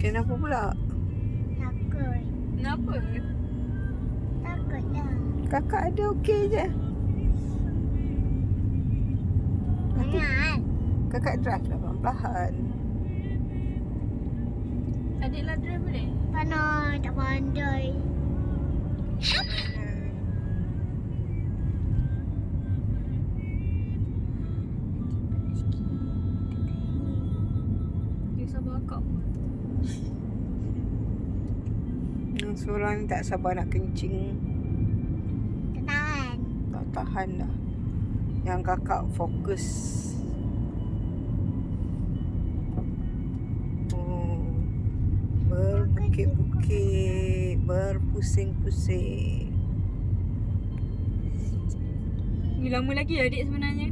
Kenapa pula? Takut. Kenapa? Takut. Kakak ada okey je. Nanti kakak drive lah perlahan. Adiklah drive boleh? Pandai. Tak pandai. Dia sabar akak. Yang seorang ni tak sabar nak kencing. Tak tahan. Tak tahan dah. Yang kakak fokus. Oh. Berbukit-bukit. Berpusing-pusing. Lama lagi adik sebenarnya.